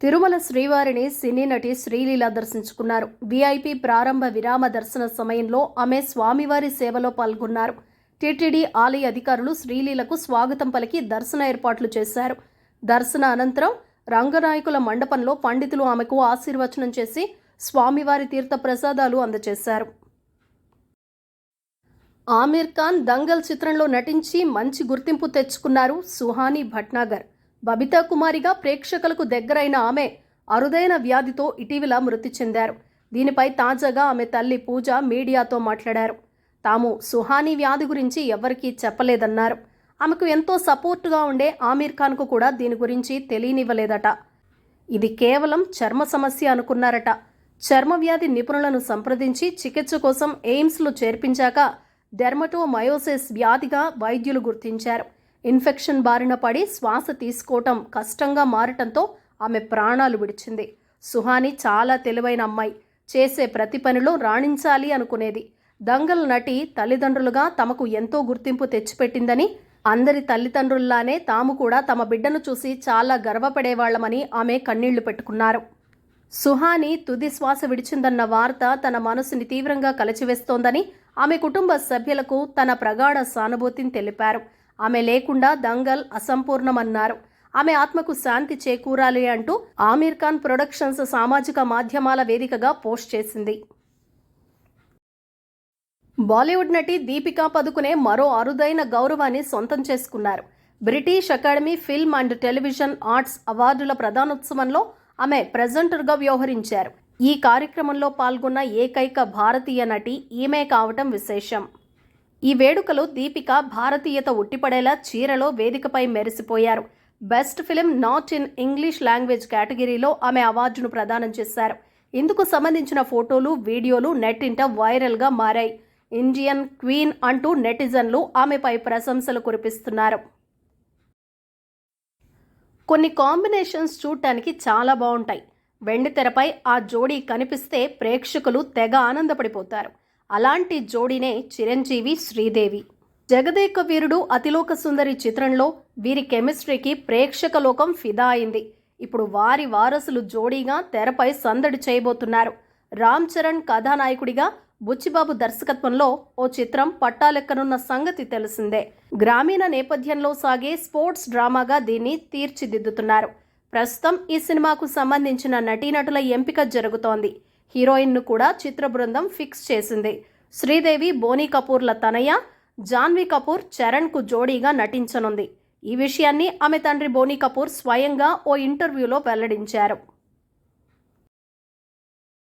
తిరుమల శ్రీవారిని సినీ నటి శ్రీలీల దర్శించుకున్నారు. వీఐపీ ప్రారంభ విరామ దర్శన సమయంలో ఆమె స్వామివారి సేవలో పాల్గొన్నారు. టీటీడీ ఆలయ అధికారులు శ్రీలీలకు స్వాగతం పలికి దర్శన ఏర్పాట్లు చేశారు. దర్శన అనంతరం రంగనాయకుల మండపంలో పండితులు ఆమెకు ఆశీర్వచనం చేసి స్వామివారి తీర్థ ప్రసాదాలు అందజేశారు ఆమీర్ ఖాన్ దంగల్ చిత్రంలో నటించి మంచి గుర్తింపు తెచ్చుకున్నారు సుహానీ భట్నాగర్. బబితా కుమారిగా ప్రేక్షకులకు దగ్గరైన ఆమె అరుదైన వ్యాధితో ఇటీవల మృతి చెందారు. దీనిపై తాజాగా ఆమె తల్లి పూజ మీడియాతో మాట్లాడారు. తాము సుహానీ వ్యాధి గురించి ఎవరికీ చెప్పలేదన్నారు. ఆమెకు ఎంతో సపోర్టుగా ఉండే ఆమీర్ ఖాన్కు కూడా దీని గురించి తెలియనివ్వలేదట. ఇది కేవలం చర్మ సమస్య అనుకున్నారట. చర్మ వ్యాధి నిపుణులను సంప్రదించి చికిత్స కోసం ఎయిమ్స్లో చేర్పించాక డెర్మటోమయోసిస్ వ్యాధిగా వైద్యులు గుర్తించారు. ఇన్ఫెక్షన్ బారిన పడి శ్వాస తీసుకోవటం కష్టంగా మారటంతో ఆమె ప్రాణాలు విడిచింది. సుహాని చాలా తెలివైన అమ్మాయి. చేసే ప్రతి పనిలో రాణించాలి అనుకునేది. దంగల్ నటి తల్లిదండ్రులుగా తమకు ఎంతో గుర్తింపు తెచ్చిపెట్టిందని అందరి తల్లిదండ్రుల్లానే తాము కూడా తమ బిడ్డను చూసి చాలా గర్వపడేవాళ్ళమని ఆమె కన్నీళ్ళు పెట్టుకున్నారు. సుహాని తుది శ్వాస విడిచిందన్న వార్త తన మనసుని తీవ్రంగా కలచివేస్తోందని ఆమె కుటుంబ సభ్యులకు తన ప్రగాఢ సానుభూతిని తెలిపారు. ఆమె లేకుండా దంగల్ అసంపూర్ణమన్నారు. ఆమె ఆత్మకు శాంతి చేకూరాలి అంటూ ఆమీర్ ఖాన్ ప్రొడక్షన్స్ సామాజిక మాధ్యమాల వేదికగా పోస్ట్ చేసింది. బాలీవుడ్ నటి దీపికా పదుకునే మరో అరుదైన గౌరవాన్ని సొంతం చేసుకున్నారు. British Academy Film and Television Arts అవార్డుల ప్రధానోత్సవంలో ఆమె ప్రెజెంటర్గా వ్యవహరించారు. ఈ కార్యక్రమంలో పాల్గొన్న ఏకైక భారతీయ నటి ఈమె కావటం విశేషం. ఈ వేడుకలో దీపిక భారతీయత ఉట్టిపడేలా చీరలో వేదికపై మెరిసిపోయారు. Best film not in English language కేటగిరీలో ఆమె అవార్డును ప్రదానం చేశారు. ఇందుకు సంబంధించిన ఫోటోలు వీడియోలు నెట్టింట వైరల్గా మారాయి. ఇండియన్ క్వీన్ అంటూ నెటిజన్లు ఆమెపై ప్రశంసలు కురిపిస్తున్నారు. కొన్ని కాంబినేషన్స్ చూడటానికి చాలా బాగుంటాయి. వెండి తెరపై ఆ జోడీ కనిపిస్తే ప్రేక్షకులు తెగ ఆనందపడిపోతారు. అలాంటి జోడీనే చిరంజీవి శ్రీదేవి. జగదేక వీరుడు అతిలోక సుందరి చిత్రంలో వీరి కెమిస్ట్రీకి ప్రేక్షక లోకం ఫిదా అయింది. ఇప్పుడు వారి వారసులు జోడీగా తెరపై సందడి చేయబోతున్నారు. రామ్ చరణ్ కథానాయకుడిగా బుచ్చిబాబు దర్శకత్వంలో ఓ చిత్రం పట్టాలెక్కనున్న సంగతి తెలిసిందే. గ్రామీణ నేపథ్యంలో సాగే స్పోర్ట్స్ డ్రామాగా దీన్ని తీర్చిదిద్దుతున్నారు. ప్రస్తుతం ఈ సినిమాకు సంబంధించిన నటీనటుల ఎంపిక జరుగుతోంది. హీరోయిన్ను కూడా చిత్ర బృందం ఫిక్స్ చేసింది. శ్రీదేవి బోనీ కపూర్ల తనయ జాన్వీ కపూర్ చరణ్కు జోడీగా నటించనుంది. ఈ విషయాన్ని ఆమె తండ్రి బోనీ కపూర్ స్వయంగా ఓ ఇంటర్వ్యూలో వెల్లడించారు.